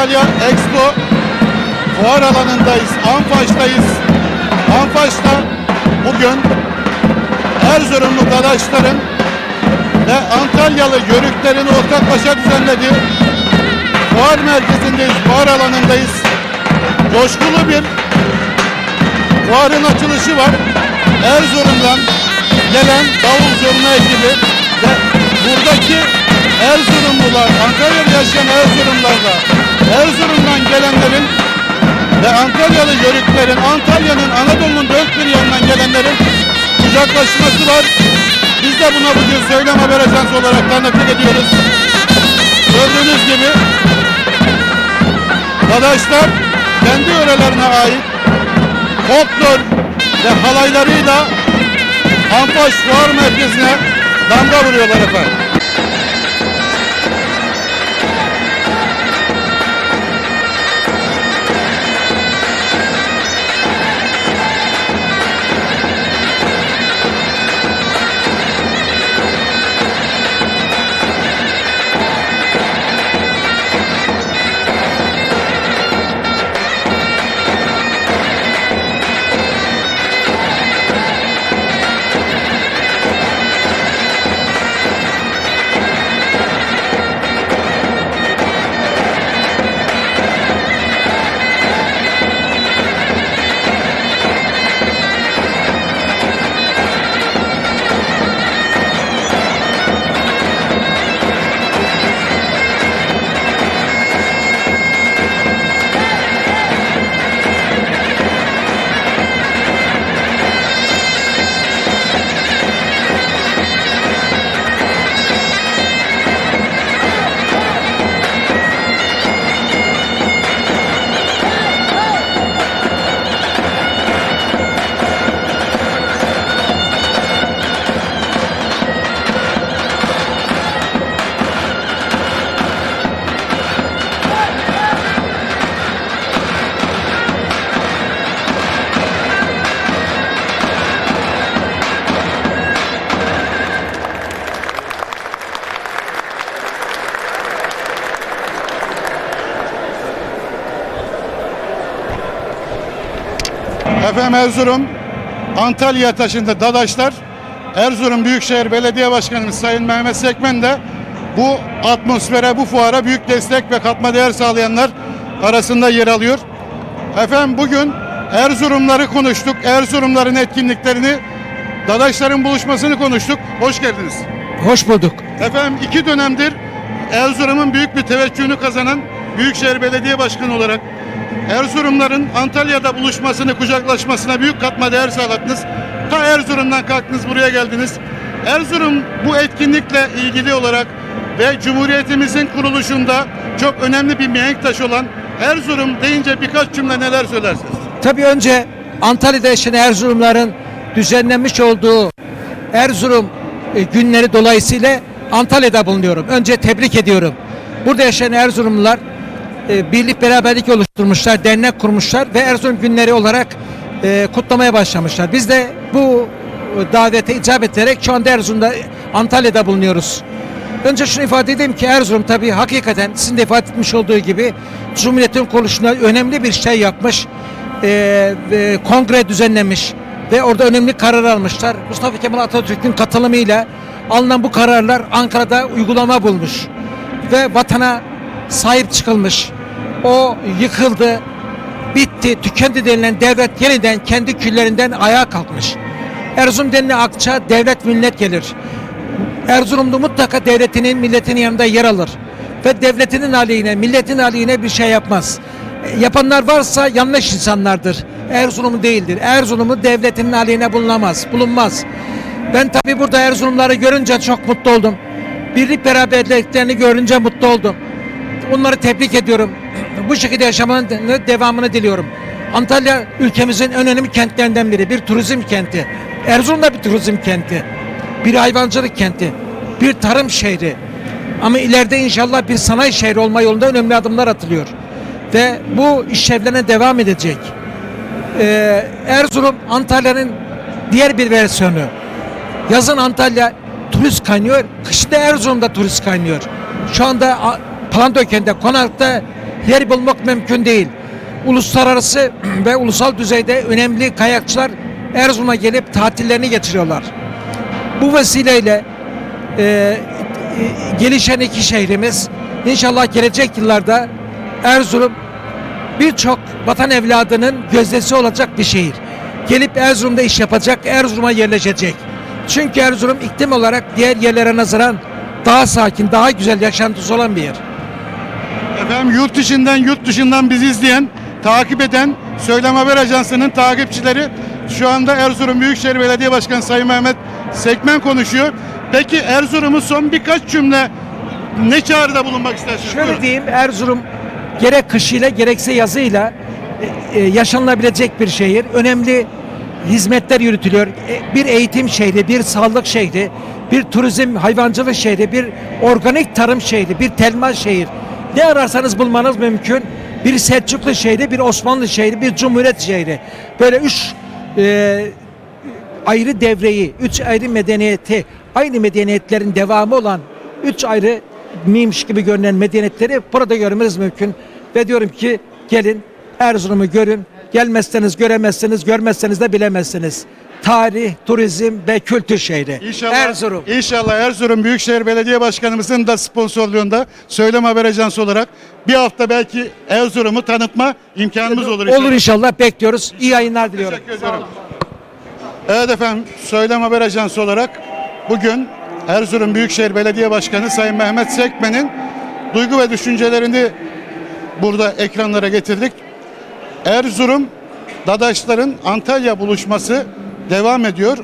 Antalya Expo fuar alanındayız. Anfaş'tayız. Anfaş'ta bugün Erzurumlu dadaşların ve Antalyalı yörüklerin ortaklaşa düzenlediği fuar merkezindeyiz, fuar alanındayız. Coşkulu bir fuarın açılışı var. Erzurum'dan gelen davul zurna ekibi ve buradaki Erzurumlular, Antalya'da yaşayan Erzurumlarla Erzurum'dan gelenlerin ve Antalyalı yörüklerin, Antalya'nın Anadolu'nun dört bir yanından gelenlerin kucaklaşması var. Biz de buna bugün Söylem Haber Ajansı olarak tanıklık ediyoruz. Gördüğünüz gibi Dadaşlar kendi yörelerine ait folklor ve halaylarıyla Anfaş Fuar Merkezi'ne damga vuruyorlar efendim. Efendim Erzurum, Antalya taşındı Dadaşlar. Erzurum Büyükşehir Belediye Başkanımız Sayın Mehmet Sekmen de bu atmosfere, bu fuara büyük destek ve katma değer sağlayanlar arasında yer alıyor. Efendim bugün Erzurumları konuştuk. Erzurumların etkinliklerini, Dadaşların buluşmasını konuştuk. Hoş geldiniz. Hoş bulduk. Efendim iki dönemdir Erzurum'un büyük bir teveccühünü kazanan Büyükşehir Belediye Başkanı olarak Erzurumların Antalya'da buluşmasını, kucaklaşmasına büyük katma değer sağladınız. Ta Erzurum'dan kalktınız buraya geldiniz. Erzurum bu etkinlikle ilgili olarak ve Cumhuriyetimizin kuruluşunda çok önemli bir mihenk taşı olan Erzurum deyince birkaç cümle neler söylersiniz? Tabii önce Antalya'da yaşayan Erzurumların düzenlenmiş olduğu Erzurum e, günleri dolayısıyla Antalya'da bulunuyorum. Önce tebrik ediyorum. Burada yaşayan Erzurumlular e, birlik beraberlik oluşturmuşlar, dernek kurmuşlar ve Erzurum günleri olarak e, kutlamaya başlamışlar. Biz de bu e, davete icabet ederek şu anda Erzurum'da Antalya'da bulunuyoruz. Önce şunu ifade edeyim ki Erzurum tabii hakikaten sizin de ifade etmiş olduğu gibi Cumhuriyet'in kuruluşunda önemli bir şey yapmış. E, e, kongre düzenlemiş ve orada önemli karar almışlar. Mustafa Kemal Atatürk'ün katılımıyla alınan bu kararlar Ankara'da uygulama bulmuş ve vatana sahip çıkılmış. O yıkıldı, bitti, tükendi denilen devlet yeniden kendi küllerinden ayağa kalkmış. Erzurum denilen akça devlet millet gelir. Erzurumlu mutlaka devletinin milletinin yanında yer alır. Ve devletinin aleyhine, milletin aleyhine bir şey yapmaz. Yapanlar varsa yanlış insanlardır. Erzurum'u değildir. Erzurum'u devletinin aleyhine bulunamaz, bulunmaz. Ben tabii burada Erzurumları görünce çok mutlu oldum. Birlik beraberliklerini görünce mutlu oldum. Onları tebrik ediyorum. Bu şekilde yaşamanın de- devamını diliyorum. Antalya ülkemizin en önemli kentlerinden biri. Bir turizm kenti. Erzurum da bir turizm kenti. Bir hayvancılık kenti. Bir tarım şehri. Ama ileride inşallah bir sanayi şehri olma yolunda önemli adımlar atılıyor. Ve bu işlevlerine devam edecek. Ee, Erzurum Antalya'nın diğer bir versiyonu. Yazın Antalya turist kaynıyor, kışta Erzurum'da turist kaynıyor. Şu anda Palandöken'de, Konak'ta yer bulmak mümkün değil. Uluslararası ve ulusal düzeyde önemli kayakçılar Erzurum'a gelip tatillerini geçiriyorlar. Bu vesileyle e, gelişen iki şehrimiz inşallah gelecek yıllarda Erzurum birçok vatan evladının gözdesi olacak bir şehir. Gelip Erzurum'da iş yapacak, Erzurum'a yerleşecek. Çünkü Erzurum iklim olarak diğer yerlere nazaran daha sakin, daha güzel yaşantısı olan bir yer. Efendim yurt içinden yurt dışından bizi izleyen, takip eden Söylem Haber Ajansı'nın takipçileri şu anda Erzurum Büyükşehir Belediye Başkanı Sayın Mehmet Sekmen konuşuyor. Peki Erzurum'u son birkaç cümle ne çağrıda bulunmak istersiniz? Şöyle Buyurun. diyeyim Erzurum gerek kışıyla gerekse yazıyla e, e, yaşanılabilecek bir şehir. Önemli hizmetler yürütülüyor. E, bir eğitim şehri, bir sağlık şehri, bir turizm hayvancılık şehri, bir organik tarım şehri, bir telma şehir. Ne ararsanız bulmanız mümkün. Bir Selçuklu şehri, bir Osmanlı şehri, bir Cumhuriyet şehri. Böyle üç e, ayrı devreyi, üç ayrı medeniyeti, aynı medeniyetlerin devamı olan üç ayrı miymiş gibi görünen medeniyetleri burada görmeniz mümkün. Ve diyorum ki gelin Erzurum'u görün. Gelmezseniz göremezsiniz, görmezseniz de bilemezsiniz. Tarih, turizm ve kültür şehri. İnşallah, Erzurum. İnşallah Erzurum Büyükşehir Belediye Başkanımızın da sponsorluğunda Söylem Haber Ajansı olarak bir hafta belki Erzurum'u tanıtma imkanımız olur. inşallah. Olur inşallah bekliyoruz. İyi yayınlar diliyorum. Teşekkür ediyorum. Evet efendim, Söylem Haber Ajansı olarak bugün Erzurum Büyükşehir Belediye Başkanı Sayın Mehmet Sekmen'in duygu ve düşüncelerini burada ekranlara getirdik. Erzurum Dadaşların Antalya buluşması devam ediyor.